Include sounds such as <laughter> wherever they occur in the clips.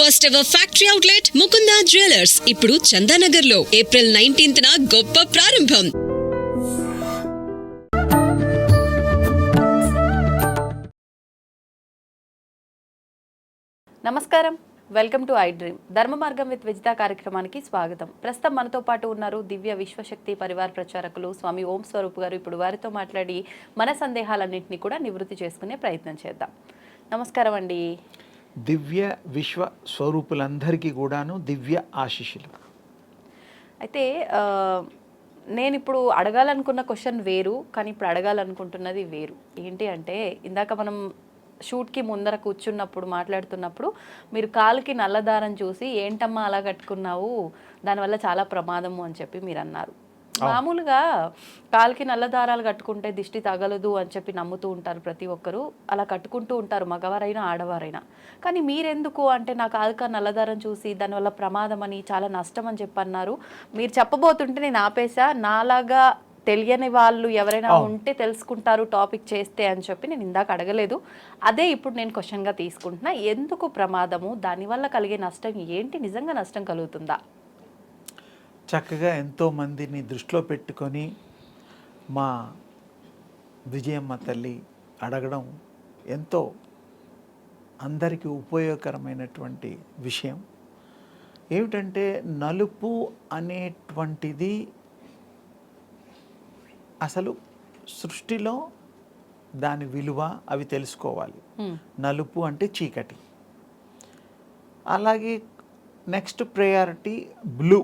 First ever factory outlet Mukunda jewellers ఇప్పుడు చందానగర్లో April nineteenth గొప్ప ప్రారంభం. నమస్కారం. వెల్కమ్ టు ఐ డ్రీమ్ ధర్మ మార్గం విత్ విజిత కార్యక్రమానికి స్వాగతం. ప్రస్తుతం మనతో పాటు ఉన్నారు దివ్య విశ్వశక్తి పరివార ప్రచారకులు స్వామి ఓం స్వరూప్ గారు. ఇప్పుడు వారితో మాట్లాడి మన సందేహాలన్నింటినీ కూడా నివృత్తి చేసుకునే ప్రయత్నం చేద్దాం. నమస్కారం అండి. దివ్య విశ్వ స్వరూపులందరికీ కూడాను దివ్య ఆశిషులు అయితే నేను ఇప్పుడు అడగాలనుకున్న క్వశ్చన్ వేరు కానీ ఇప్పుడు అడగాలనుకుంటున్నది వేరు. ఏంటి అంటే ఇందాక మనం షూట్కి ముందర కూర్చున్నప్పుడు మాట్లాడుతున్నప్పుడు మీరు కాలుకి నల్లదారం చూసి ఏంటమ్మా అలా కట్టుకున్నావు? దానివల్ల చాలా ప్రమాదము అని చెప్పి మీరు అన్నారు మామూలుగా కాలుకి నల్ల దారాలు కట్టుకుంటే దిష్టి తగలదు అని చెప్పి నమ్ముతూ ఉంటారు ప్రతి ఒక్కరు. అలా కట్టుకుంటూ ఉంటారు మగవారైనా ఆడవారైనా. కానీ మీరెందుకు అంటే నా కాలుక నల్లదారం చూసి దానివల్ల ప్రమాదం అని చాలా నష్టం అని చెప్పి అన్నారు మీరు చెప్పబోతుంటే నేను ఆపేసా నాలాగా తెలియని వాళ్ళు ఎవరైనా ఉంటే తెలుసుకుంటారు టాపిక్ చేస్తే అని చెప్పి నేను ఇందాక అడగలేదు. అదే ఇప్పుడు నేను క్వశ్చన్గా తీసుకుంటున్నా. ఎందుకు ప్రమాదము? దానివల్ల కలిగే నష్టం ఏంటి? నిజంగా నష్టం కలుగుతుందా? చక్కగా ఎంతో మందిని దృష్టిలో పెట్టుకొని మా విజయమ్మ తల్లి అడగడం ఎంతో అందరికీ ఉపయోగకరమైనటువంటి విషయం ఏమిటంటే నలుపు అనేటువంటిది అసలు సృష్టిలో దాని విలువ అవి తెలుసుకోవాలి. నలుపు అంటే చీకటి అలాగే నెక్స్ట్ ప్రయారిటీ బ్లూ.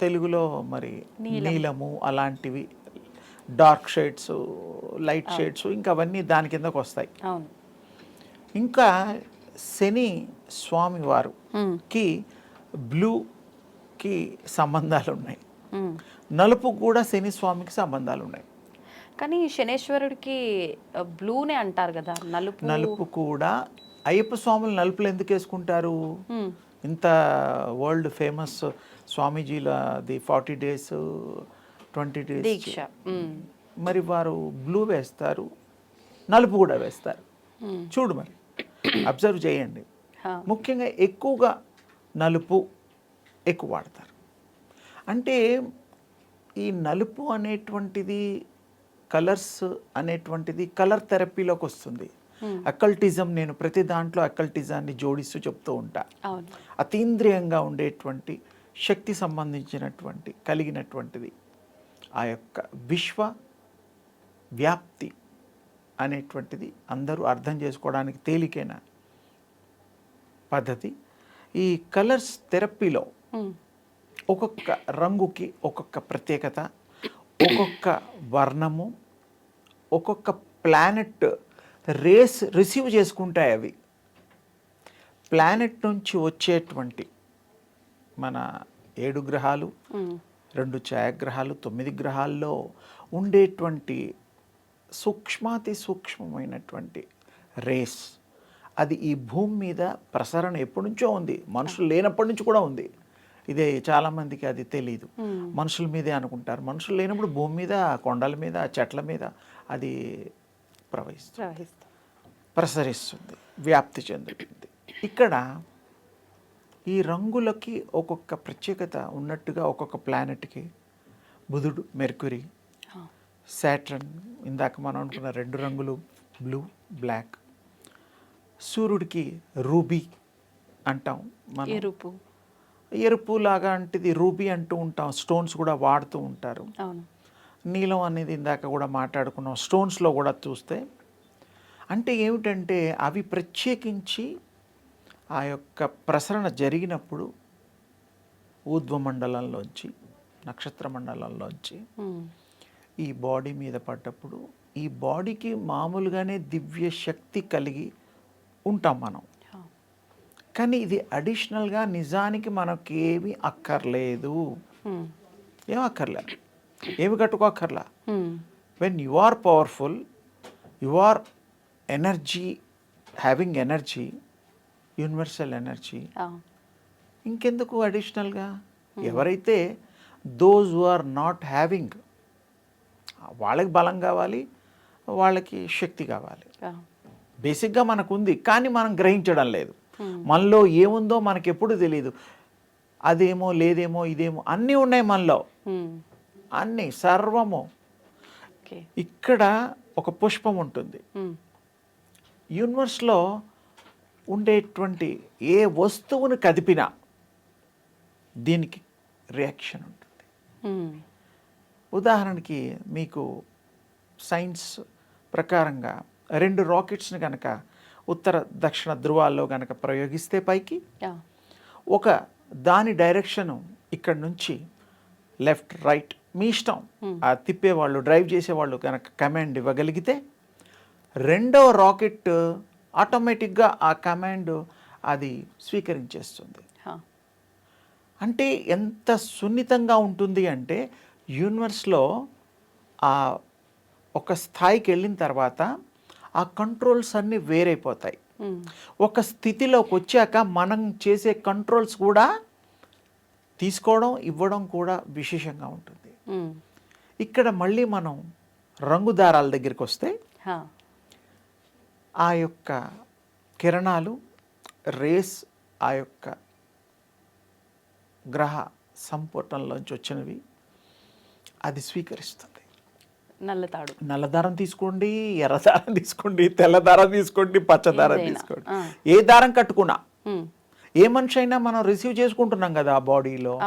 తెలుగులో మరి నీలము. అలాంటివి డార్క్ షేడ్స్ లైట్ షేడ్స్ ఇంకా అవన్నీ దాని కిందకు వస్తాయి. ఇంకా శని స్వామి. వారుకి బ్లూకి సంబంధాలు ఉన్నాయి. నలుపు కూడా శని స్వామికి సంబంధాలు ఉన్నాయి కానీ శనేశ్వరుడికి బ్లూనే అంటారు కదా నలుపు నలుపు కూడా అయ్యప్ప స్వాములు నలుపులు ఎందుకు వేసుకుంటారు. ఇంత world famous స్వామీజీల the forty days twenty days దీక్ష. మరి వారు బ్లూ వేస్తారు నలుపు కూడా వేస్తారు. చూడు మరి అబ్జర్వ్ చేయండి. ముఖ్యంగా ఎక్కువగా నలుపు ఎక్కువ వాడతారు. అంటే ఈ నలుపు అనేటువంటిది కలర్స్ అనేటువంటిది కలర్ థెరపీలోకి వస్తుంది. అకల్టిజం నేను ప్రతి దాంట్లో అకల్టిజాన్ని జోడిస్తూ చెప్తూ ఉంటా. అతీంద్రియంగా ఉండేటువంటి శక్తి సంబంధించినటువంటి కలిగినటువంటిది. ఆ యొక్క విశ్వ వ్యాప్తి అనేటువంటిది అందరూ అర్థం చేసుకోవడానికి తేలికైన పద్ధతి. ఈ కలర్స్ థెరపీలో. ఒక్కొక్క రంగుకి ఒక్కొక్క ప్రత్యేకత ఒక్కొక్క వర్ణము ఒక్కొక్క ప్లానెట్ రేస్ రిసీవ్ చేసుకుంటాయి అవి. ప్లానెట్ నుంచి వచ్చేటువంటి మన ఏడు గ్రహాలు. రెండు ఛాయాగ్రహాలు తొమ్మిది గ్రహాల్లో ఉండేటువంటి సూక్ష్మాతి సూక్ష్మమైనటువంటి రేస్. అది ఈ భూమి మీద ప్రసరణ ఎప్పటి నుంచో ఉంది. మనుషులు లేనప్పటి నుంచి కూడా ఉంది. ఇదే చాలామందికి అది తెలియదు మనుషుల మీదే అనుకుంటారు. మనుషులు లేనప్పుడు భూమి మీద కొండల మీద చెట్ల మీద అది ప్రవహిస్తుంది. ప్రవహిస్తాం ప్రసరిస్తుంది. వ్యాప్తి చెందుతుంది. ఇక్కడ ఈ రంగులకి ఒక్కొక్క ప్రత్యేకత ఉన్నట్టుగా ఒక్కొక్క ప్లానెట్కి బుధుడు మెర్క్యూరీ హా. సాటర్న్ ఇందాక మనం అనుకున్న రెండు రంగులు బ్లూ బ్లాక్ సూర్యుడికి రూబీ అంటాం మనం. ఎరుపు. ఎరుపు లాగా అంటిది రూబీ అంటూ ఉంటాం. స్టోన్స్ కూడా వాడుతూ ఉంటారు. నీలం అనేది ఇందాక కూడా మాట్లాడుకున్నాం. స్టోన్స్లో కూడా చూస్తే అంటే ఏమిటంటే అవి ప్రత్యేకించి ఆ యొక్క ప్రసరణ జరిగినప్పుడు ఊర్ధ్వ మండలంలోంచి నక్షత్ర మండలంలోంచి. ఈ బాడీ మీద పడ్డప్పుడు ఈ బాడీకి మామూలుగానే దివ్య శక్తి కలిగి ఉంటాం మనం. కానీ ఇది అడిషనల్గా నిజానికి మనకేమీ అక్కర్లేదు హ్మ్. ఏం అక్కర్లేదు ఏమి కట్టుకోక్కర్లా. When you are powerful you are energy having energy universal energy. ఇంకెందుకు అడిషనల్గా? ఎవరైతే those who are not having వాళ్ళకి బలం కావాలి వాళ్ళకి శక్తి కావాలి. బేసిక్గా మనకు ఉంది కానీ మనం గ్రహించడం లేదు. మనలో ఏముందో మనకి ఎప్పుడు తెలియదు అదేమో లేదేమో ఇదేమో అన్నీ ఉన్నాయి మనలో. అన్నీ సర్వము. ఇక్కడ ఒక పుష్పం ఉంటుంది. యూనివర్స్లో ఉండేటువంటి ఏ వస్తువును కదిపినా దీనికి రియాక్షన్ ఉంటుంది. ఉదాహరణకి మీకు సైన్స్ ప్రకారంగా రెండు రాకెట్స్ని కనుక ఉత్తర దక్షిణ ధృవాల్లో కనుక ప్రయోగిస్తే పైకి. ఒక దాని డైరెక్షను ఇక్కడ నుంచి లెఫ్ట్ రైట్ మీ ఇష్టం ఆ తిప్పేవాళ్ళు డ్రైవ్ చేసేవాళ్ళు కనుక కమాండ్ ఇవ్వగలిగితే రెండో రాకెట్ ఆటోమేటిక్గా ఆ కమాండ్ అది స్వీకరించేస్తుంది. అంటే ఎంత సున్నితంగా ఉంటుంది అంటే యూనివర్స్లో ఆ ఒక స్థాయికి వెళ్ళిన తర్వాత ఆ కంట్రోల్స్ అన్నీ వేరైపోతాయి. ఒక స్థితిలోకి వచ్చాక మనం చేసే కంట్రోల్స్ కూడా తీసుకోవడం ఇవ్వడం కూడా విశేషంగా ఉంటుంది. ఇక్కడ మళ్ళీ మనం రంగు దారాల దగ్గరికి వస్తే. ఆ యొక్క కిరణాలు రేస్ ఆ యొక్క గ్రహ సంపుటంలోంచి వచ్చినవి. అది స్వీకరిస్తుంది. నల్లతాడు నల్లదారం తీసుకోండి ఎర్రదారం తీసుకోండి తెల్లదారం తీసుకోండి పచ్చదారం తీసుకోండి. ఏ దారం కట్టుకున్నా. ఏ మనిషి అయినా మనం రిసీవ్ చేసుకుంటున్నాం కదా ఆ బాడీలో.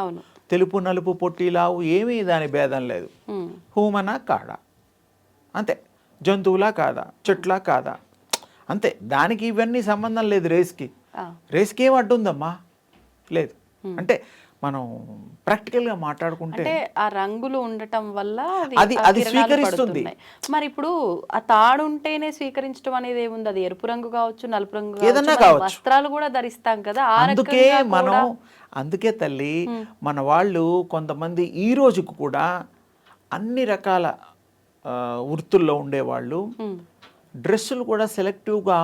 తెలుపు నలుపు పొట్టి లావు ఏమీ దాని భేదం లేదు. హ్మ్. హూమనా కాడా అంతే. జంతువులా కాదా? చెట్లా కాదా? అంతే దానికి ఇవన్నీ సంబంధం లేదు రేస్కి. రేస్కి ఏం అడ్డుందమ్మా లేదు అంటే మనం ప్రాక్టికల్గా మాట్లాడుకుంటే అంటే ఆ రంగులు ఉండటం వల్ల అది- అది స్వీకరిస్తుంది. మరి ఇప్పుడు ఆ తాడు ఉంటేనే స్వీకరించడం అనేది ఏముంది అది ఎరుపు రంగు కావచ్చు నలుపు రంగు ఏదన్నా కావచ్చు. వస్త్రాలు కూడా ధరిస్తాం కదా అందుకే మనం అందుకే తల్లి మన వాళ్ళు కొంతమంది ఈ రోజుకు కూడా అన్ని రకాల వృత్తుల్లో ఉండేవాళ్ళు. డ్రెస్సులు కూడా సెలెక్టివ్గా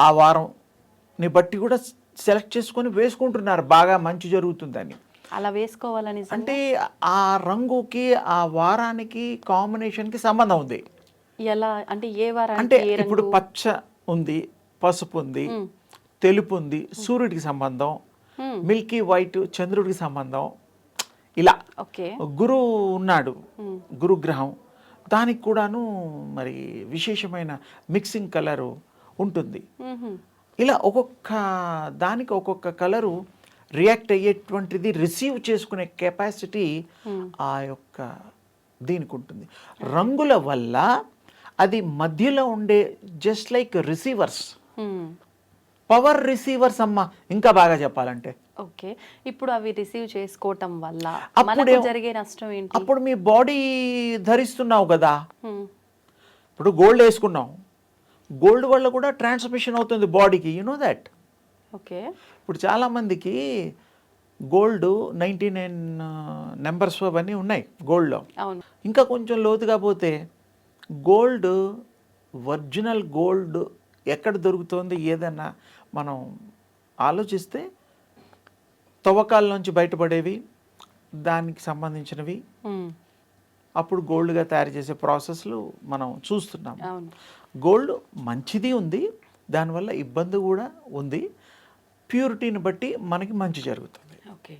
ఆ వారంని బట్టి కూడా సెలెక్ట్ చేసుకొని వేసుకుంటున్నారు. బాగా మంచి జరుగుతుందని. అలా వేసుకోవాలని అంటే ఆ రంగుకి ఆ వారానికి కాంబినేషన్కి సంబంధం ఉంది. ఎలా? అంటే ఏ వారానికి అంటే ఇప్పుడు పచ్చ ఉంది పసుపు ఉంది తెలుపు ఉంది సూర్యుడికి సంబంధం. మిల్కీ వైట్ చంద్రుడికి సంబంధం ఇలా. గురువు ఉన్నాడు. గురుగ్రహం. దానికి కూడాను మరి విశేషమైన మిక్సింగ్ కలరు ఉంటుంది. ఇలా ఒక్కొక్క దానికి ఒక్కొక్క కలరు రియాక్ట్ అయ్యేటువంటిది రిసీవ్ చేసుకునే కెపాసిటీ ఆ యొక్క దీనికి ఉంటుంది రంగుల వల్ల అది మధ్యలో ఉండే just like receivers. Power receivers అమ్మ ఇంకా బాగా చెప్పాలంటే. ఓకే. ఇప్పుడు అవి రిసీవ్ చేసుకోవటం వల్ల అప్పుడే- జరిగే నష్టం ఏంటి? అప్పుడు మీ బాడీ ధరిస్తున్నావు కదా. ఇప్పుడు గోల్డ్ వేసుకున్నాం గోల్డ్ వల్ల కూడా ట్రాన్స్మిషన్ అవుతుంది బాడీకి యు నో దట్ ఓకే. ఇప్పుడు చాలామందికి గోల్డ్ నైంటీ నైన్ నెంబర్స్ అవన్నీ ఉన్నాయి గోల్డ్లో. ఇంకా కొంచెం లోతుగా పోతే గోల్డ్ ఒరిజినల్ గోల్డ్ ఎక్కడ దొరుకుతుంది ఏదన్నా మనం ఆలోచిస్తే తవ్వకాల నుంచి బయటపడేవి దానికి సంబంధించినవి. అప్పుడు గోల్డ్గా తయారు చేసే ప్రాసెస్లు మనం చూస్తున్నాం. గోల్డ్ మంచిది ఉంది దానివల్ల ఇబ్బంది కూడా ఉంది. ప్యూరిటీని బట్టి మనకి మంచి జరుగుతుంది. ఓకే.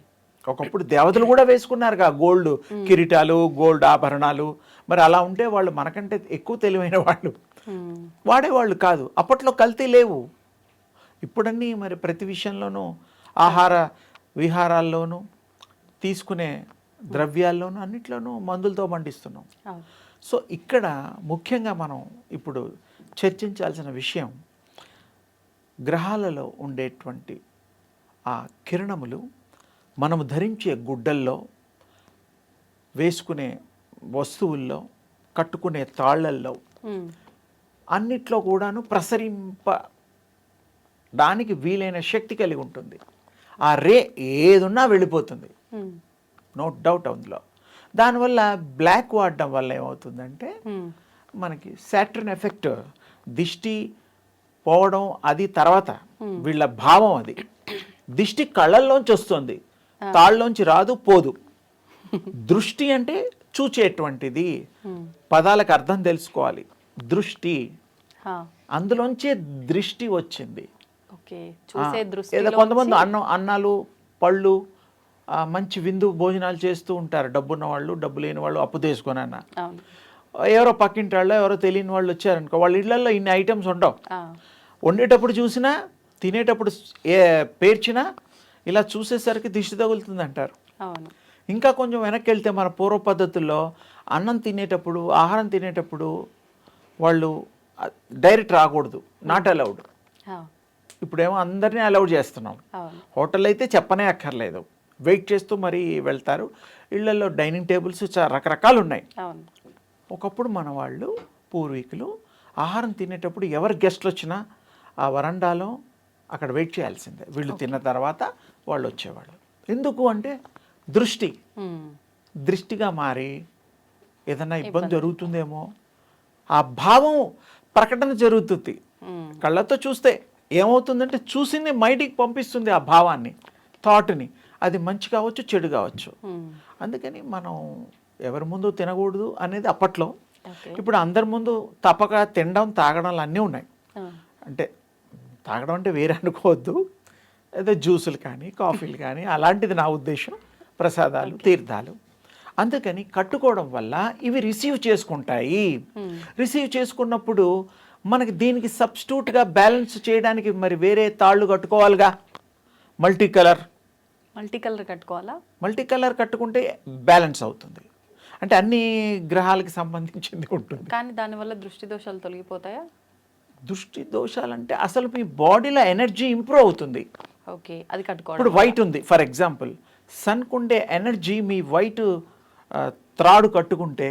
ఒకప్పుడు దేవతలు కూడా వేసుకున్నారుగా గోల్డ్ కిరీటాలు గోల్డ్ ఆభరణాలు. మరి అలా ఉంటే వాళ్ళు మనకంటే ఎక్కువ తెలివైన వాళ్ళు. వాడేవాళ్ళు కాదు. అప్పట్లో కల్తీ లేవు. ఇప్పుడన్నీ మరి ప్రతి విషయంలోనూ ఆహార విహారాల్లోనూ తీసుకునే ద్రవ్యాల్లోనూ అన్నిట్లోనూ మందులతో పండిస్తున్నాం సో ఇక్కడ ముఖ్యంగా మనం ఇప్పుడు చర్చించాల్సిన విషయం గ్రహాలలో ఉండేటువంటి ఆ కిరణములు మనము ధరించే గుడ్డల్లో వేసుకునే వస్తువుల్లో కట్టుకునే తాళ్ళల్లో హ్మ్. అన్నిట్లో కూడాను ప్రసరింప దానికి వీలైన శక్తి కలిగి ఉంటుంది. ఆ రే ఏదున్నా వెళ్ళిపోతుంది. నో డౌట్ అందులో దానివల్ల బ్లాక్ వాడడం వల్ల ఏమవుతుందంటే హ్మ్. మనకి సాటర్న్ ఎఫెక్ట్ దిష్టి పోవడం అది తర్వాత. వీళ్ళ భావం అది. దిష్టి కళ్ళల్లోంచి వస్తుంది. తాళ్ళలోంచి రాదు పోదు. దృష్టి అంటే చూచేటువంటిది. పదాలకు అర్థం తెలుసుకోవాలి. దృష్టి. అందులోంచే దృష్టి వచ్చింది. చూసే దృష్టి కొంతమంది అన్నం అన్నాలు పళ్ళు మంచి విందు భోజనాలు చేస్తూ ఉంటారు. డబ్బున్న వాళ్ళు డబ్బు లేని వాళ్ళు అప్పు తీసుకొని అన్న. ఎవరో పక్కింటి వాళ్ళు ఎవరో తెలియని వాళ్ళు వచ్చారనుకో వాళ్ళ ఇళ్ళలో ఇన్ని ఐటమ్స్ ఉండవు. వండేటప్పుడు చూసినా తినేటప్పుడు ఏ పేర్చినా ఇలా చూసేసరికి దిష్టి తగులుతుంది అంటారు ఇంకా కొంచెం వెనక్కి వెళ్తే మన పూర్వ పద్ధతుల్లో అన్నం తినేటప్పుడు ఆహారం తినేటప్పుడు వాళ్ళు డైరెక్ట్ రాకూడదు. నాట్ అలౌడ్ ఇప్పుడేమో అందరినీ అలౌడ్ చేస్తున్నాం. హోటల్ అయితే చెప్పనే అక్కర్లేదు. వెయిట్ చేస్తూ మరీ వెళ్తారు. ఇళ్ళలో డైనింగ్ టేబుల్స్ రకరకాలు ఉన్నాయి ఒకప్పుడు మన వాళ్ళు పూర్వీకులు ఆహారం తినేటప్పుడు ఎవరు గెస్ట్లు వచ్చినా ఆ వరండాలో అక్కడ వెయిట్ చేయాల్సిందే. వీళ్ళు తిన్న తర్వాత వాళ్ళు వచ్చేవాళ్ళు. ఎందుకు అంటే దృష్టి. దృష్టిగా మారి ఏదైనా ఇబ్బంది జరుగుతుందేమో. ఆ భావం ప్రకటన జరుగుతుంది. కళ్ళతో చూస్తే ఏమవుతుందంటే చూసింది మైండ్కి పంపిస్తుంది ఆ భావాన్ని థాట్ని అది మంచి కావచ్చు చెడు కావచ్చు. అందుకని మనం ఎవరి ముందు తినకూడదు అనేది అప్పట్లో. ఇప్పుడు అందరి ముందు తప్పక తినడం తాగడం అన్నీ ఉన్నాయి. అంటే తాగడం అంటే వేరే అనుకోవద్దు. ఏదో జ్యూసులు కానీ కాఫీలు కానీ అలాంటిది నా ఉద్దేశం. ప్రసాదాలు తీర్థాలు. అందుకని కట్టుకోవడం వల్ల ఇవి రిసీవ్ చేసుకుంటాయి. రిసీవ్ చేసుకున్నప్పుడు మనకి దీనికి సబ్స్టిట్యూట్గా బ్యాలెన్స్ చేయడానికి మరి వేరే తాళ్ళు కట్టుకోవాలిగా? మల్టీ కలర్ మల్టీ కలర్ కట్టుకోవాలా? మల్టీ కలర్ కట్టుకుంటే బ్యాలెన్స్ అవుతుంది. అంటే అన్ని గ్రహాలకి సంబంధించింది ఉంటుంది. కానీ దానివల్ల దృష్టి దోషాలు తొలగిపోతాయా? దృష్టి దోషాలంటే అసలు మీ బాడీలో ఎనర్జీ ఇంప్రూవ్ అవుతుంది. ఓకే అది కట్టుకోవడం ఇప్పుడు వైట్ ఉంది ఫర్ ఎగ్జాంపుల్. సన్కు ఉండే ఎనర్జీ మీ వైట్ త్రాడు కట్టుకుంటే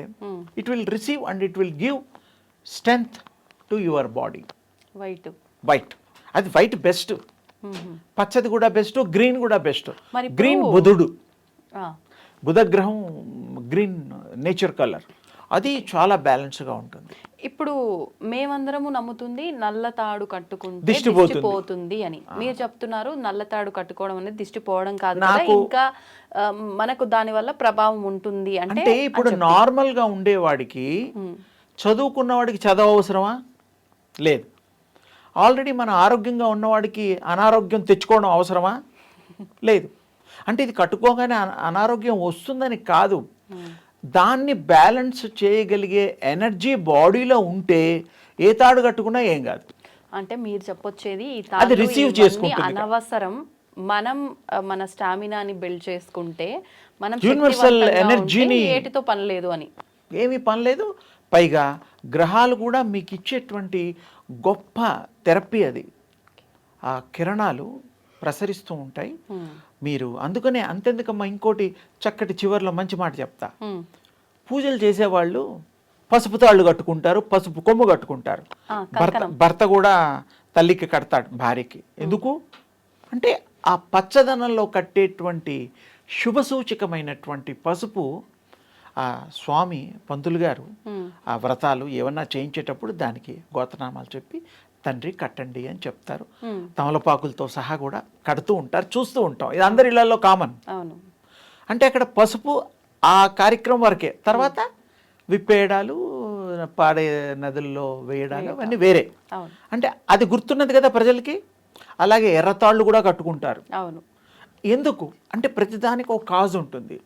it will receive and it will give strength. To your body white white అది వైట్ బెస్ట్ పచ్చది కూడా బెస్ట్ గ్రీన్ కూడా బెస్ట్ గ్రీన్ బుధుడు. బుధగ్రహం గ్రీన్ నేచర్ కలర్ అది చాలా బ్యాలెన్స్గా ఉంటుంది. ఇప్పుడు మేమందరము నమ్ముతుంది నల్ల తాడు కట్టుకుంటే దిష్టి పోతుంది. అని. మీరు చెప్తున్నారు నల్ల తాడు కట్టుకోవడం అనేది దిష్టి పోవడం కాదు ఇంకా మనకు దాని వల్ల ప్రభావం ఉంటుంది అంటే అంటే ఇప్పుడు నార్మల్గా ఉండేవాడికి చదువుకున్న వాడికి చదవ అవసరమా లేదు. ఆల్రెడీ మన ఆరోగ్యంగా ఉన్నవాడికి అనారోగ్యం తెచ్చుకోవడం అవసరమా? లేదు. అంటే ఇది కట్టుకోగానే అన- అనారోగ్యం వస్తుందని కాదు. దాన్ని బ్యాలెన్స్ చేయగలిగే ఎనర్జీ బాడీలో ఉంటే ఏ తాడు కట్టుకున్నా ఏం కాదు. అంటే మీరు చెప్పొచ్చేది అది ఇవన్నీ చేసుకుంటుంది. అనవసరం. మనం మన స్టామినాని బిల్డ్ చేసుకుంటే మనం Universal శక్తివంతంగా energy ఉంటే ని- ఏటితో పని లేదు అని. ఏమీ పని లేదు. పైగా గ్రహాలు కూడా మీకు ఇచ్చేటువంటి గొప్ప థెరపీ అది. ఆ కిరణాలు ప్రసరిస్తూ ఉంటాయి. మీరు అందుకనే అంతెందుకమ్మా ఇంకోటి చక్కటి చివర్లో మంచి మాట చెప్తా. పూజలు చేసేవాళ్ళు పసుపు తాళ్ళు కట్టుకుంటారు పసుపు కొమ్ము కట్టుకుంటారు. భర్త భర్త కూడా తల్లికి కడతాడు భార్యకి. ఎందుకు? అంటే ఆ పచ్చదనంలో కట్టేటువంటి శుభసూచకమైనటువంటి పసుపు ఆ స్వామి పంతులు గారు ఆ వ్రతాలు ఏమన్నా చేయించేటప్పుడు దానికి గోతనామాలు చెప్పి తండ్రి కట్టండి అని చెప్తారు. తమలపాకులతో సహా కూడా కడుతూ ఉంటారు చూస్తూ ఉంటాం. ఇది అందరి ఇళ్ళలో కామన్. అంటే అక్కడ పసుపు ఆ కార్యక్రమం వరకే. తర్వాత విప్పేయడాలు పాడే నదుల్లో వేయడాలు అవన్నీ వేరే. అంటే అది గుర్తున్నది కదా ప్రజలకి? అలాగే ఎర్రతాళ్ళు కూడా కట్టుకుంటారు. అవును. ఎందుకు? అంటే ప్రతిదానికి ఒక కాజ్ ఉంటుంది.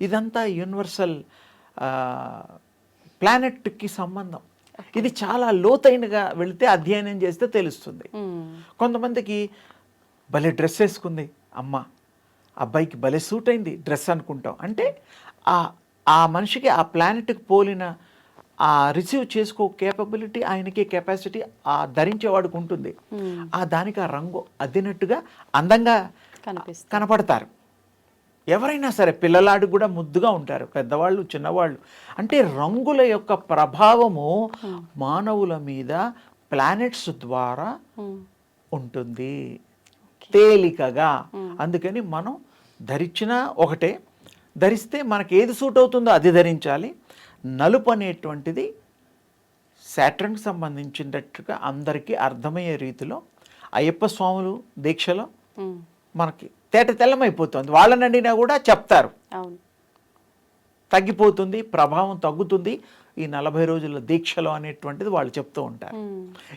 ఇదంతా యూనివర్సల్ ప్లానెట్కి సంబంధం. ఇది చాలా లోతైనగా వెళితే అధ్యయనం చేస్తే తెలుస్తుంది. హ్మ్. కొంతమందికి భలే డ్రెస్ వేసుకుంది అమ్మ. అబ్బాయికి భలే సూట్ అయింది డ్రెస్ అనుకుంటాం. అంటే ఆ ఆ మనిషికి ఆ ప్లానెట్కి పోలిన ఆ రిసీవ్ చేసుకో కేపబిలిటీ ఆయనకి కెపాసిటీ ఆ ధరించేవాడికి ఉంటుంది. ఆ దానికి ఆ రంగు అద్దినట్టుగా అందంగా కనపడతారు. ఎవరైనా సరే పిల్లలాడికి కూడా ముద్దుగా ఉంటారు. పెద్దవాళ్ళు చిన్నవాళ్ళు. అంటే రంగుల యొక్క ప్రభావము మానవుల మీద ప్లానెట్స్ ద్వారా. ఉంటుంది. తేలికగా. అందుకని మనం ధరించినా ఒకటే. ధరిస్తే మనకి ఏది సూట్ అవుతుందో అది ధరించాలి. నలుపు అనేటువంటిది శాటర్న్కి సంబంధించినట్టుగా అందరికీ అర్థమయ్యే రీతిలో అయ్యప్ప స్వాములు దీక్షలో. మనకి తేట తెల్లమైపోతుంది. వాళ్ళని అడిగినా కూడా చెప్తారు. తగ్గిపోతుంది ప్రభావం తగ్గుతుంది. ఈ నలభై రోజుల దీక్షలో అనేటువంటిది వాళ్ళు చెప్తూ ఉంటారు.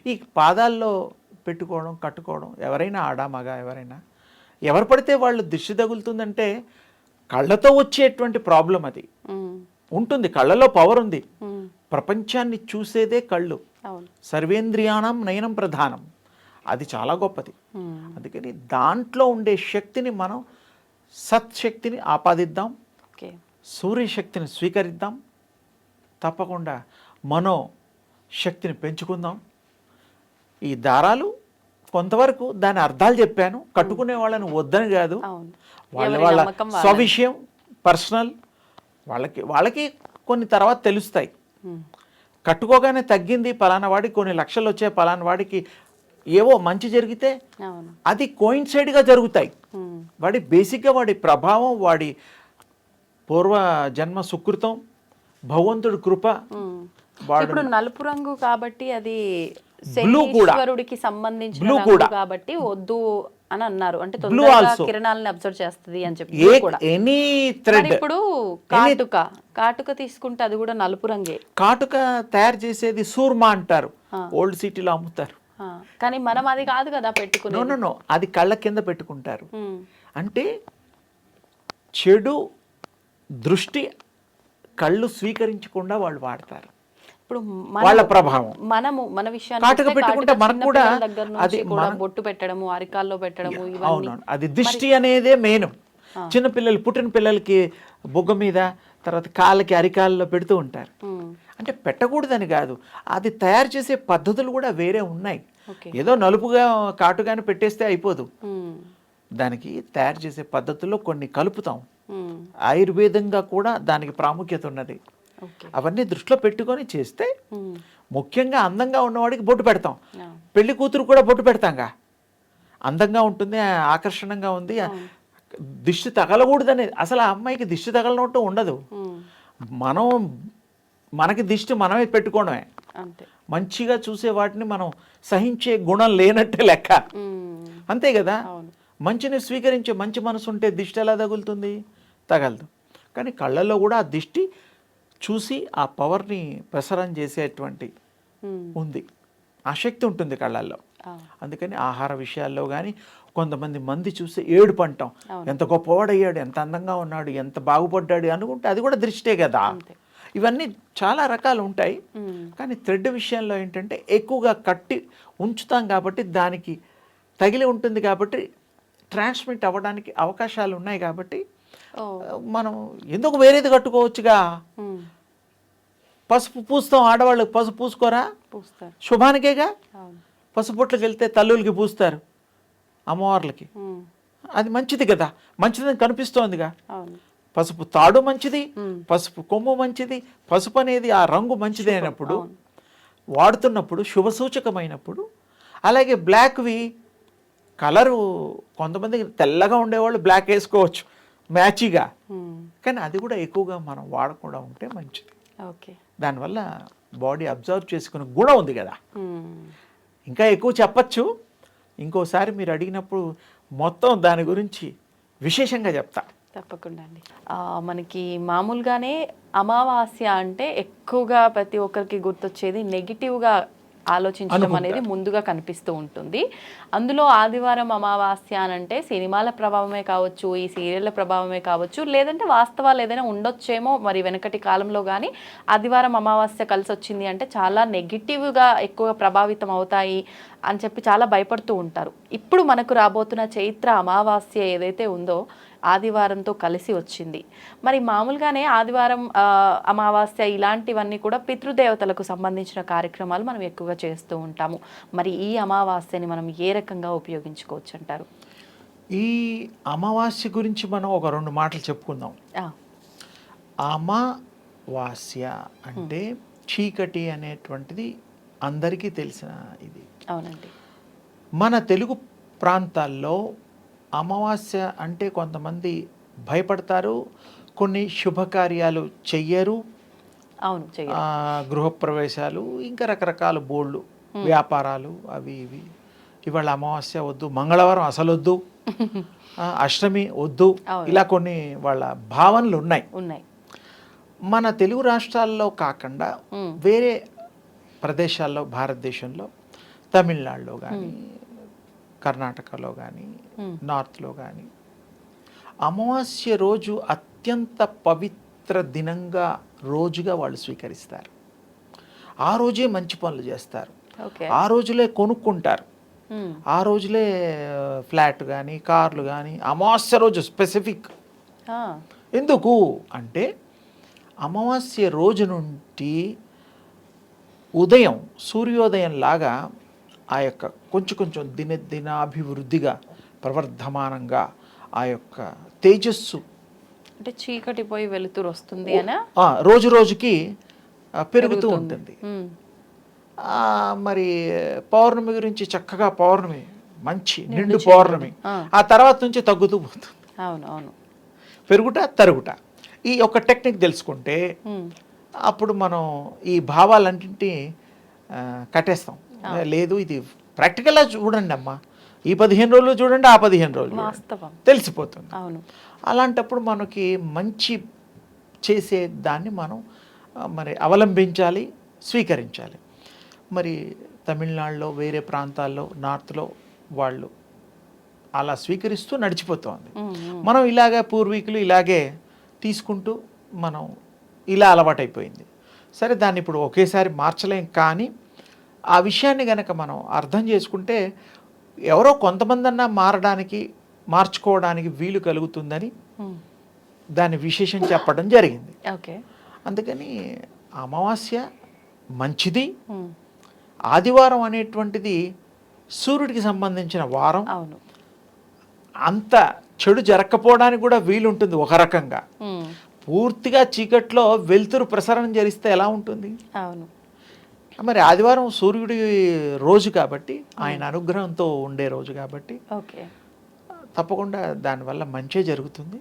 ఈ పాదాల్లో పెట్టుకోవడం కట్టుకోవడం ఎవరైనా ఆడా మగ ఎవరైనా ఎవరు పడితే వాళ్ళు దిష్టి తగులుతుందంటే కళ్ళతో వచ్చేటువంటి ప్రాబ్లం అది. ఉంటుంది కళ్ళలో పవర్ ఉంది. ప్రపంచాన్ని చూసేదే కళ్ళు. సర్వేంద్రియాణం నయనం ప్రధానం. అది చాలా గొప్పది. అందుకని దాంట్లో ఉండే శక్తిని మనం సత్శక్తిని ఆపాదిద్దాం. సూర్యశక్తిని స్వీకరిద్దాం. తప్పకుండా మనో శక్తిని పెంచుకుందాం. ఈ దారాలు కొంతవరకు దాని అర్థాలు చెప్పాను. కట్టుకునే వాళ్ళని వద్దని కాదు. వాళ్ళ వాళ్ళ. స్వవిషయం పర్సనల్ వాళ్ళకి వాళ్ళకి కొన్ని తర్వాత తెలుస్తాయి. ఉమ్, కట్టుకోగానే తగ్గింది పలానా వాడికి కొన్ని లక్షలు వచ్చాయి పలానా వాడికి ఏవో మంచి జరిగితే అది కోయిన్సైడ్గా జరుగుతాయి. వాడి బేసిక్గా వాడి ప్రభావం వాడి పూర్వ జన్మ సుకృతం భగవంతుడి కృప ఇప్పుడు నలుపు రంగు కాబట్టి అది. శనీశ్వరుడికి సంబంధించిన రంగు కూడా. కాబట్టి వద్దు అని అన్నారు. అంటే తొందరగా. కిరణాలను అబ్జర్వ్ చేస్తుంది అని చెప్పి. ఎనీ థ్రెడ్ ఇప్పుడు కాటుక. కాటుక తీసుకుంటే అది కూడా నలుపు రంగే. కాటుక తయారు చేసేది సూర్మా అంటారు. ఓల్డ్ సిటీలో అమ్ముతారు. కానీ మనం అది కాదు కదా పెట్టుకునే నో అది కళ్ళ కింద పెట్టుకుంటారు. ఉమ్, అంటే చెడు దృష్టి కళ్ళు స్వీకరించకుండా వాళ్ళు వాడతారు. ఇప్పుడు వాళ్ళ ప్రభావం. మనము మన విషయాన్ని పెట్టుకుంటే మనకు చిన్న కూడా అది మన- బొట్టు పెట్టడము అరికాల్లో పెట్టడము అవునవును. అది దిష్టి అనేదే మెయిన్ చిన్న పిల్లలు పుట్టిన పిల్లలకి బొగ్గ మీద తర్వాత కాళ్ళకి అరికాల్లో పెడుతూ ఉంటారు. ఉమ్, అంటే పెట్టకూడదని కాదు. అది తయారు చేసే పద్ధతులు కూడా వేరే ఉన్నాయి. ఏదో నలుపుగా కాటుగాని పెట్టేస్తే అయిపోదు. దానికి తయారు చేసే పద్ధతుల్లో కొన్ని కలుపుతాం. ఆయుర్వేదంగా కూడా దానికి ప్రాముఖ్యత ఉన్నది. అవన్నీ దృష్టిలో పెట్టుకొని చేస్తే ముఖ్యంగా అందంగా ఉన్నవాడికి బొట్టు పెడతాం. పెళ్ళి కూతురు కూడా బొట్టు పెడతాంగా. అందంగా ఉంటుంది ఆకర్షణంగా ఉంది దిష్టి తగలకూడదని అసలు ఆ అమ్మాయికి దిష్టి తగలనట్టు ఉండదు. మనం మనకి దిష్టి మనమే పెట్టుకోవడమే. మంచిగా చూసే వాటిని మనం సహించే గుణం లేనట్టే లెక్క. అంతే కదా? మంచిని స్వీకరించే మంచి మనసు ఉంటే దిష్టి ఎలా తగులుతుంది? తగలదు. కానీ కళ్ళల్లో కూడా ఆ దిష్టి చూసి ఆ పవర్ని ప్రసరం చేసేటువంటి ఉంది. ఆ శక్తి ఉంటుంది కళ్ళల్లో. అందుకని ఆహార విషయాల్లో కానీ కొంతమంది మంది చూసి ఏడుపు అంటాం ఎంత గొప్పవాడయ్యాడు ఎంత అందంగా ఉన్నాడు ఎంత బాగుపడ్డాడు అనుకుంటే అది కూడా దృష్టే కదా. ఇవన్నీ చాలా రకాలు ఉంటాయి. కానీ థ్రెడ్ విషయంలో ఏంటంటే ఎక్కువగా కట్టి ఉంచుతాం కాబట్టి దానికి తగిలి ఉంటుంది కాబట్టి ట్రాన్స్మిట్ అవ్వడానికి అవకాశాలు ఉన్నాయి కాబట్టి మనం ఎందుకు వేరేది కట్టుకోవచ్చుగా? పసుపు పూస్తాం ఆడవాళ్ళకి పసుపు పూసుకోరా? శుభానికేగా? పసుపుట్లకి వెళ్తే తల్లులకి పూస్తారు అమ్మవార్లకి. అది మంచిది కదా మంచిదని కనిపిస్తోందిగా. పసుపు తాడు మంచిది. పసుపు కొమ్ము మంచిది పసుపు అనేది ఆ రంగు మంచిది అయినప్పుడు వాడుతున్నప్పుడు శుభ సూచకమైనప్పుడు అలాగే బ్లాక్వి కలరు కొంతమంది తెల్లగా ఉండేవాళ్ళు బ్లాక్ వేసుకోవచ్చు మ్యాచిగా. కానీ అది కూడా ఎక్కువగా మనం వాడకుండా ఉంటే మంచిది. ఓకే. దానివల్ల బాడీ అబ్జర్వ్ చేసుకునే గుణం ఉంది కదా. ఇంకా ఎక్కువ చెప్పచ్చు. ఇంకోసారి మీరు అడిగినప్పుడు మొత్తం దాని గురించి విశేషంగా చెప్తా. తప్పకుండా అండి ఆ, మనకి మామూలుగానే అమావాస్య అంటే ఎక్కువగా ప్రతి ఒక్కరికి గుర్తొచ్చేది నెగిటివ్గా ఆలోచించడం అనేది ముందుగా కనిపిస్తూ ఉంటుంది. అందులో ఆదివారం అమావాస్య అని అంటే సినిమాల ప్రభావమే కావచ్చు ఈ సీరియళ్ళ ప్రభావమే కావచ్చు లేదంటే వాస్తవాలు ఏదైనా ఉండొచ్చేమో మరి వెనకటి కాలంలో కానీ ఆదివారం అమావాస్య కలిసి వచ్చింది అంటే చాలా నెగిటివ్గా ఎక్కువ ప్రభావితం అవుతాయి అని చెప్పి చాలా భయపడుతూ ఉంటారు. ఇప్పుడు మనకు రాబోతున్న చైత్ర అమావాస్య ఏదైతే ఉందో ఆదివారంతో కలిసి వచ్చింది. మరి మామూలుగానే ఆదివారం అమావాస్య ఇలాంటివన్నీ కూడా పితృదేవతలకు సంబంధించిన కార్యక్రమాలు మనం ఎక్కువగా చేస్తూ ఉంటాము. మరి ఈ అమావాస్యని మనం ఏ రకంగా ఉపయోగించుకోవచ్చు అంటారు ఈ అమావాస్య గురించి మనం ఒక రెండు మాటలు చెప్పుకుందాం. అమావాస్య అంటే చీకటి అనేటువంటిది అందరికీ తెలిసిన ఇది. అవునండి. మన తెలుగు ప్రాంతాల్లో అమావాస్య అంటే కొంతమంది భయపడతారు కొన్ని శుభకార్యాలు చెయ్యరు. అవును గృహప్రవేశాలు ఇంకా రకరకాల బోళ్ళు వ్యాపారాలు అవి ఇవి. ఇవాళ అమావాస్య వద్దు మంగళవారం అసలు వద్దు <laughs> అష్టమి వద్దు. ఇలా కొన్ని వాళ్ళ భావనలు ఉన్నాయి. ఉన్నాయి. మన తెలుగు రాష్ట్రాల్లో కాకుండా. వేరే ప్రదేశాల్లో భారతదేశంలో తమిళనాడులో కానీ కర్ణాటకలో కానీ. నార్త్లో కానీ అమావాస్య రోజు అత్యంత పవిత్ర దినంగా రోజుగా వాళ్ళు స్వీకరిస్తారు. ఆ రోజే మంచి పనులు చేస్తారు. ఆ రోజులే కొనుక్కుంటారు. ఆ రోజులే ఫ్లాట్ కానీ కార్లు కానీ అమావాస్య రోజు స్పెసిఫిక్. ఎందుకు? అంటే అమావాస్య రోజు నుండి ఉదయం సూర్యోదయం లాగా ఆ యొక్క కొంచెం కొంచెం దినదినాభివృద్ధిగా ప్రవర్ధమానంగా ఆ యొక్క తేజస్సు అంటే చీకటి పోయి వెలుతురు వస్తుంది రోజు రోజుకి పెరుగుతూ ఉంటుంది. మరి పౌర్ణమి గురించి చక్కగా పౌర్ణమి మంచి నిండు పౌర్ణమి ఆ. తర్వాత నుంచి తగ్గుతూ పోతుంది. అవును అవును పెరుగుట తరుగుట. ఈ ఒక టెక్నిక్ తెలుసుకుంటే. అప్పుడు మనం ఈ భావాలన్నింటినీ కట్టేస్తాం. లేదు ఇది ప్రాక్టికల్గా చూడండి అమ్మా. ఈ పదిహేను రోజులు చూడండి ఆ పదిహేను రోజులు తెలిసిపోతుంది. అవును. అలాంటప్పుడు మనకి మంచి చేసే దాన్ని మనం మరి అవలంబించాలి స్వీకరించాలి. మరి తమిళనాడులో వేరే ప్రాంతాల్లో నార్త్లో వాళ్ళు అలా స్వీకరిస్తూ నడిచిపోతోంది. మనం ఇలాగే పూర్వీకులు ఇలాగే తీసుకుంటూ మనం ఇలా అలవాటైపోయింది. సరే దాన్ని ఇప్పుడు ఒకేసారి మార్చలేం కానీ ఆ విషయాన్ని గనక మనం అర్థం చేసుకుంటే ఎవరో కొంతమందన్నా మారడానికి మార్చుకోవడానికి వీలు కలుగుతుందని మ్మ్. దాని విశేషం చెప్పడం జరిగింది. ఓకే. అందుకని అమావాస్య మంచిది. మ్మ్. ఆదివారం అనేటువంటిది సూర్యుడికి సంబంధించిన వారం. అవును. అంత చెడు జరగకపోవడానికి కూడా వీలుంటుంది ఒక రకంగా. మ్మ్. పూర్తిగా చీకట్లో వెలుతురు ప్రసరణ జరిస్తే ఎలా ఉంటుంది? అవును. మరి ఆదివారం సూర్యుడి రోజు కాబట్టి ఆయన అనుగ్రహంతో ఉండే రోజు కాబట్టి ఓకే. తప్పకుండా దానివల్ల మంచే జరుగుతుంది.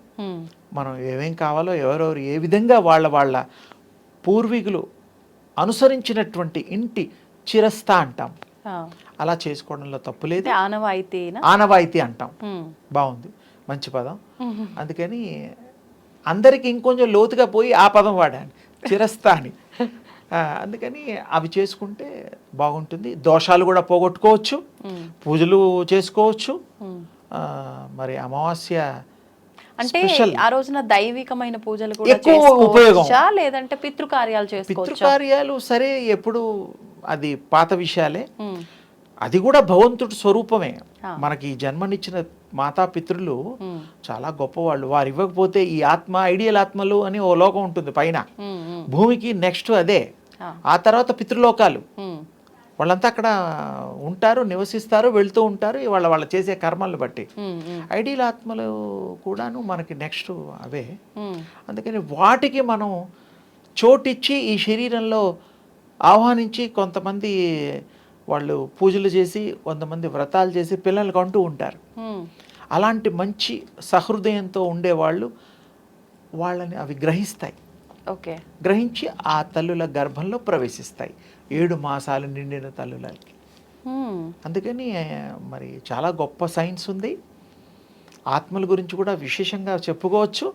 మనం ఏమేం కావాలో ఎవరెవరు ఏ విధంగా వాళ్ళ వాళ్ళ పూర్వీకులు అనుసరించినటువంటి ఇంటి చిరస్థ అంటాం. అలా చేసుకోవడంలో తప్పు లేదు. అంటే ఆనవాయితీనా? ఆనవాయితీ అంటాం. బాగుంది. మంచి పదం. అందుకని అందరికి ఇంకొంచెం లోతుగా పోయి ఆ పదం వాడాను చిరస్థాని అందుకని అవి చేసుకుంటే బాగుంటుంది దోషాలు కూడా పోగొట్టుకోవచ్చు. పూజలు చేసుకోవచ్చు మరి అమావాస్య అంటే ఆ రోజున దైవికమైన పూజలు కూడా ఎక్కువ ఉపయోగం. లేదంటే పితృకార్యాలు చేసుకోవచ్చా పితృకార్యాలు సరే ఎప్పుడు అది పాత విషయాలే. అది కూడా భగవంతుడి స్వరూపమే. మనకి ఈ జన్మనిచ్చిన మాతా పితృలు. చాలా గొప్పవాళ్ళు వారు ఇవ్వకపోతే ఈ ఆత్మ ఐడియల్ ఆత్మలు అని ఓ లోకం ఉంటుంది పైన. భూమికి నెక్స్ట్ అదే ఆ. తర్వాత పితృలోకాలు. వాళ్ళంతా అక్కడ ఉంటారు నివసిస్తారు వెళ్తూ ఉంటారు వాళ్ళ వాళ్ళు చేసే కర్మలను బట్టి. ఐడియల్ ఆత్మలు కూడాను మనకి నెక్స్ట్ అవే. అందుకని వాటికి మనం చోటిచ్చి ఈ శరీరంలో ఆహ్వానించి కొంతమంది వాళ్ళు పూజలు చేసి కొంతమంది వ్రతాలు చేసి పిల్లలకు అంటూ ఉంటారు. అలాంటి మంచి సహృదయంతో ఉండేవాళ్ళు వాళ్ళని అవి గ్రహిస్తాయి గ్రహించి ఆ తల్లుల గర్భంలో ప్రవేశిస్తాయి. ఏడు మాసాలు నిండిన తల్లులకి. అందుకని మరి చాలా గొప్ప సైన్స్ ఉంది. ఆత్మల గురించి కూడా విశేషంగా చెప్పుకోవచ్చు.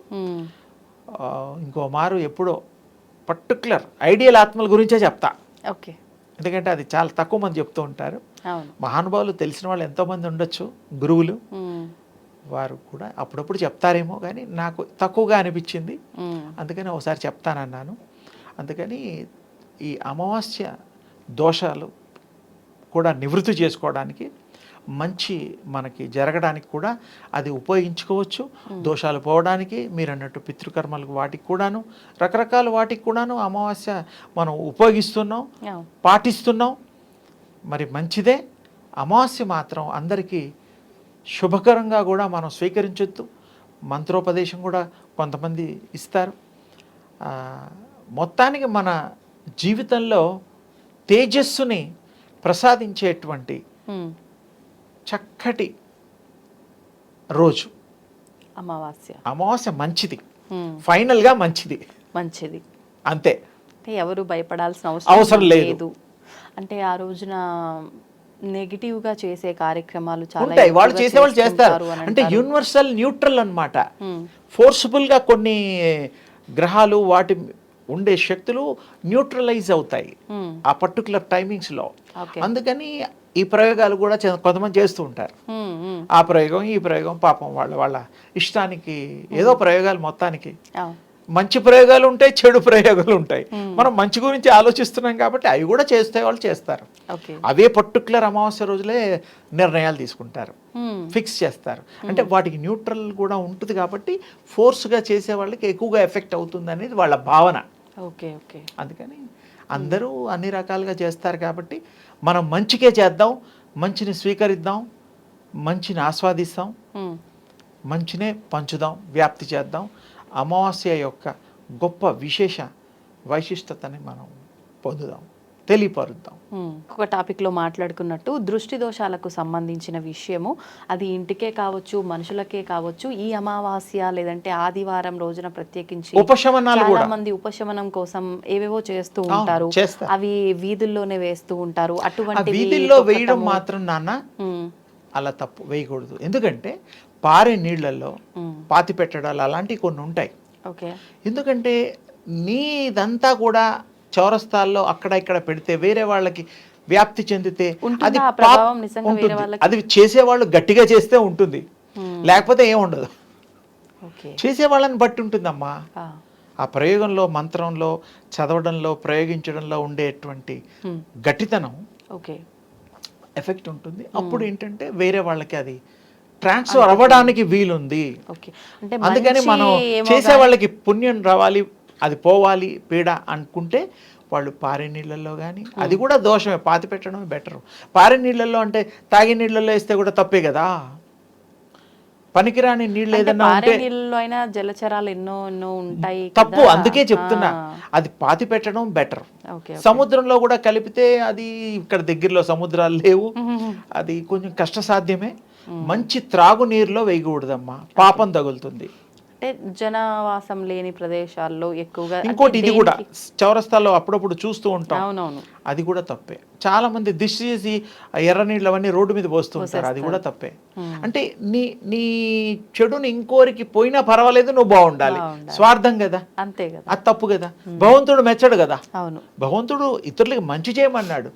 ఇంకో మారు ఎప్పుడో పర్టికులర్ ఐడియల్ ఆత్మల గురించే చెప్తా. ఓకే. ఎందుకంటే అది చాలా తక్కువ మంది చెప్తూ ఉంటారు. మహానుభావులు తెలిసిన వాళ్ళు ఎంతోమంది ఉండొచ్చు గురువులు. వారు కూడా అప్పుడప్పుడు చెప్తారేమో కానీ నాకు తక్కువగా అనిపించింది. అందుకని ఒకసారి చెప్తానన్నాను. అందుకని ఈ అమావాస్య దోషాలు కూడా నివృత్తి చేసుకోవడానికి మంచి మనకి జరగడానికి కూడా అది ఉపయోగించుకోవచ్చు. దోషాలు పోవడానికి మీరు అన్నట్టు పితృకర్మలకు వాటికి కూడాను రకరకాల వాటికి కూడాను అమావాస్య మనం ఉపయోగిస్తున్నాం పాటిస్తున్నాం. మరి మంచిదే. అమావాస్య మాత్రం అందరికీ శుభకరంగా కూడా మనం స్వీకరించొద్దు. మంత్రోపదేశం కూడా కొంతమంది ఇస్తారు. మొత్తానికి మన జీవితంలో తేజస్సుని ప్రసాదించేటువంటి. చక్కటి రోజు. అమావాస్య. అమావాస్య మంచిది. ఫైనల్గా మంచిది. మంచిది. అంతే. ఎవరు భయపడాల్సిన అవసరం. లేదు. అంటే ఆ రోజున నెగిటివ్గా చేసే కార్యక్రమాలు చాలా ఉంటాయి వాళ్ళు ఎక్కువగా చేసేవాళ్ళు చేస్తారు అంటే. యూనివర్సల్ న్యూట్రల్ అన్నమాట మ్మ్. ఫోర్స్ఫుల్గా కొన్ని గ్రహాలు వాటి ఉండే శక్తులు న్యూట్రలైజ్ అవుతాయి Hmm. ఆ పర్టికులర్ టైమింగ్స్లో. అందుకని ఈ ప్రయోగాలు కూడా కొంతమంది చేస్తూ ఉంటారు మ్మ్, మ్మ్. ఆ ప్రయోగం ఈ ప్రయోగం పాపం వాళ్ళ వాళ్ళ ఇష్టానికి ఏదో ప్రయోగాలు మొత్తానికి. మంచి ప్రయోగాలు ఉంటాయి చెడు ప్రయోగాలు ఉంటాయి. మనం మంచి గురించి ఆలోచిస్తున్నాం కాబట్టి అవి కూడా చేస్తే వాళ్ళు చేస్తారు. అవే పర్టికులర్ అమావాస్య రోజులే నిర్ణయాలు తీసుకుంటారు. ఫిక్స్ చేస్తారు. అంటే వాటికి న్యూట్రల్ కూడా ఉంటుంది కాబట్టి ఫోర్స్గా చేసే వాళ్ళకి ఎక్కువగా ఎఫెక్ట్ అవుతుంది అనేది వాళ్ళ భావన. Okay okay. అందుకని అందరూ అన్ని రకాలుగా చేస్తారు కాబట్టి మనం మంచికే చేద్దాం మంచిని స్వీకరిద్దాం మంచిని ఆస్వాదిస్తాం. మంచినే పంచుదాం వ్యాప్తి చేద్దాం. అమావాస్య యొక్క గొప్ప విశేష వైశిష్టతని మనం పొందుదాం తెలియపరుద్దాం. ఒక టాపిక్లో మాట్లాడుకున్నట్టు దృష్టి దోషాలకు సంబంధించిన విషయము అది ఇంటికే కావచ్చు మనుషులకే కావచ్చు ఈ అమావాస్య లేదంటే ఆదివారం రోజున ప్రత్యేకించి ఉపశమనాలు చాలా మంది ఉపశమనం కోసం ఏవేవో చేస్తూ ఉంటారు. అవి వీధుల్లోనే వేస్తూ ఉంటారు అటువంటి వీధుల్లో వేయడం మాత్రం నాన్న. అలా తప్పు వేయకూడదు ఎందుకంటే పారే నీళ్ళల్లో మ్మ్. పాతి పెట్టడాలు అలాంటివి కొన్ని ఉంటాయి. ఎందుకంటే నీదంతా కూడా చౌరస్తాల్లో అక్కడ ఇక్కడ పెడితే వేరే వాళ్ళకి వ్యాప్తి చెందితే అది ఉంటుంది. అది చేసేవాళ్ళు గట్టిగా చేస్తే ఉంటుంది. లేకపోతే ఏం ఉండదు. ఓకే. చేసే వాళ్ళని బట్టి ఉంటుందమ్మా. ఆ. ప్రయోగంలో మంత్రంలో చదవడంలో ప్రయోగించడంలో ఉండేటువంటి. గట్టితనం ఓకే. ఎఫెక్ట్ ఉంటుంది. అప్పుడు ఏంటంటే వేరే వాళ్ళకి అది ట్రాన్స్ఫర్ అవ్వడానికి వీలుంది. అందుకని మనం చేసే వాళ్ళకి పుణ్యం రావాలి అది పోవాలి పీడ అనుకుంటే వాళ్ళు పారే నీళ్ళల్లో కానీ అది కూడా దోషమే పాతి పెట్టడమే బెటర్ పారే నీళ్ళల్లో అంటే తాగే నీళ్ళల్లో వేస్తే కూడా తప్పే కదా? పనికిరాని నీళ్ళు ఉంటే నీళ్ళలో అయినా జలచరాలు ఎన్నో ఎన్నో ఉంటాయి తప్పు. అందుకే చెప్తున్నా. అది పాతి పెట్టడం బెటర్ సముద్రంలో కూడా కలిపితే అది ఇక్కడ దగ్గరలో సముద్రాలు లేవు. <laughs> అది కొంచెం కష్టసాధ్యమే. మంచి త్రాగునీరులో వేయకూడదమ్మా. పాపం తగులుతుంది. అంటే జనవాసం లేని ప్రదేశాల్లో ఎక్కువగా ఇంకోటి ఇది కూడా దేనికి- చౌరస్తాలో అప్పుడప్పుడు చూస్తూ ఉంటాం. అవునవును. అది కూడా తప్పే. చాలా మంది దిష్టి చేసి ఎర్ర నీళ్ళు అవన్నీ రోడ్డు మీద పోస్తూ ఉంటారు అది కూడా తప్పే. అంటే నీ నీ చెడుని ఇంకోరికి పోయినా పర్వాలేదు నువ్వు బాగుండాలి. స్వార్థం కదా. అంతే కదా. అది తప్పు కదా. భగవంతుడు మెచ్చడు కదా. అవును. భగవంతుడు ఇతరులకి మంచి చేయమన్నాడు.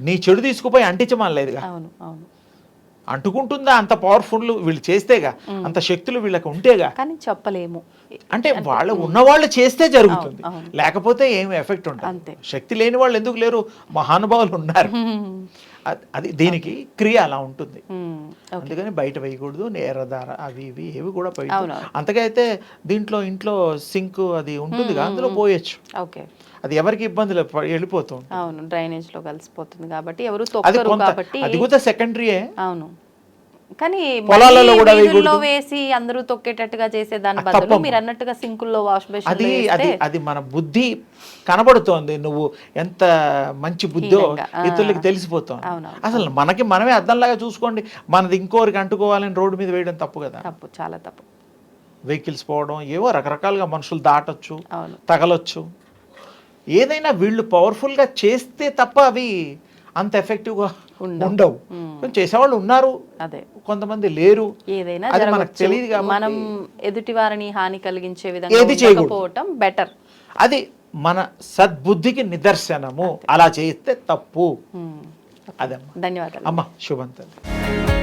నీ చెడు తీసుకుపోయి అంటించమనలేదుగా అవును అవును. అంటుకుంటుందా? అంత పవర్ఫుల్ వీళ్ళు చేస్తేగా అంత శక్తులు వీళ్ళకి ఉంటేగా? కానీ చెప్పలేము. అంటే వాళ్ళు ఉన్నవాళ్ళు చేస్తే జరుగుతుంది. లేకపోతే ఏమి ఎఫెక్ట్ ఉంటుంది అంతే. శక్తి లేని వాళ్ళు ఎందుకు లేరు? మహానుభావులు ఉన్నారు. <laughs> అది- దీనికి క్రియ అలా ఉంటుంది. అందుకని బయట వేయకూడదు నేరదార అవి ఇవి ఏవి కూడా పోయి. అంతకైతే దీంట్లో ఇంట్లో సింక్ అది ఉంటుందిగా అందులో పోయొచ్చు. ఓకే. అది ఎవరికి ఇబ్బంది లేదు ప- వెళ్ళిపోతూ ఉంటుంది. అవును డ్రైనేజ్లో కలిసిపోతుంది కాబట్టి ఎవరు తొక్కరు కాబట్టి అది కూడా సెకండరీయే. అవును. కానీ పొలాలలో కూడా. వేసి అందరూ తొక్కేటట్టుగా చేసే దాని బదులు. మీరు అన్నట్టుగా సింకుల్లో వాష్ బేసిన్ అది అది అది మన బుద్ధి కనబడుతోంది. నువ్వు ఎంత మంచి బుద్ధో. ఇతరులకి తెలిసిపోతాం అవునవును. అసలు మనకి మనమే అద్దంలాగా చూసుకోండి. మనది ఇంకోరికి అంటుకోవాలని రోడ్డు మీద వేయడం తప్పు కదా. తప్పు చాలా తప్పు. వెహికల్స్ పోవడం ఏవో రకరకాలుగా మనుషులు దాటొచ్చు తగలొచ్చు. ఏదైనా వీళ్ళు పవర్ఫుల్గా చేస్తే తప్ప అవి అంత ఎఫెక్టివ్గా ఉండవు. చేసేవాళ్ళు ఉన్నారు. అదే. కొంతమంది లేరు. ఏదైనా అది మనకు తెలియదు మనం ఎదుటి వారిని హాని కలిగించే విధంగా ఏది. ఉండకపోవటం బెటర్ అది మన సద్బుద్ధికి నిదర్శనము. అలా చేస్తే తప్పు. అదమ్మా. ధన్యవాదాలు. అమ్మ శుభం తల్లి.